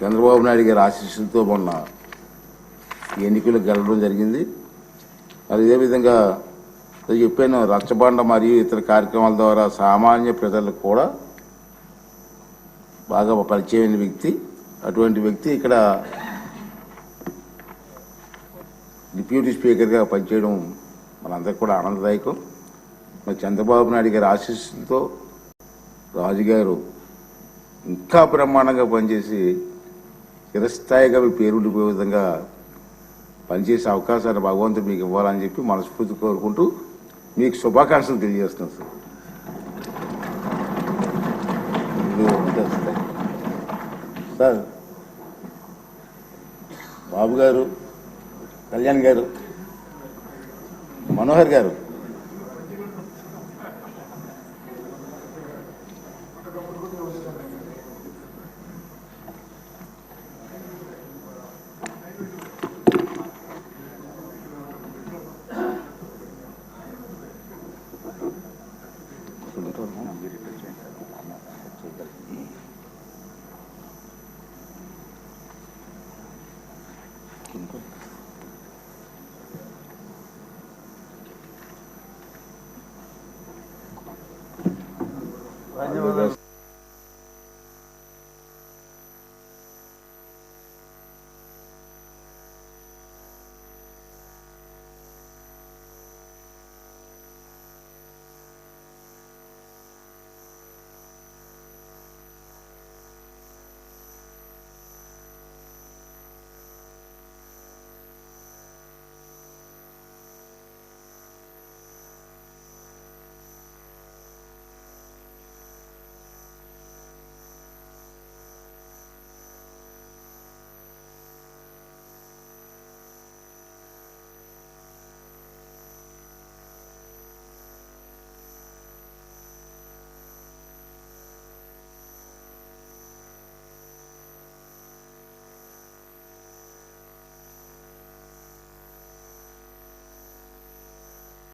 చంద్రబాబు నాయుడు గారి ఆశీస్సులతో మొన్న ఎన్నికలు గెలవడం జరిగింది. అదేవిధంగా చెప్పాను రచ్చబండ మరియు ఇతర కార్యక్రమాల ద్వారా సామాన్య ప్రజలకు కూడా బాగా పరిచయమైన వ్యక్తి. అటువంటి వ్యక్తి ఇక్కడ డిప్యూటీ స్పీకర్గా పనిచేయడం మనందరికీ కూడా ఆనందదాయకం. మరి చంద్రబాబు నాయుడు గారి ఆశీస్సులతో రాజుగారు ఇంకా బ్రహ్మాండంగా పనిచేసి చిరస్థాయిగా మీ పేరు ఉండిపోయే విధంగా పనిచేసే అవకాశాన్ని భగవంతుడు మీకు ఇవ్వాలని చెప్పి మనస్ఫూర్తి కోరుకుంటూ మీకు శుభాకాంక్షలు తెలియజేస్తున్నాను సార్ సార్. సార్ బాబు గారు కళ్యాణ్ గారు మనోహర్ గారు betul yang ambil representatif anak kecil dari ini. Kumpul. Banyak.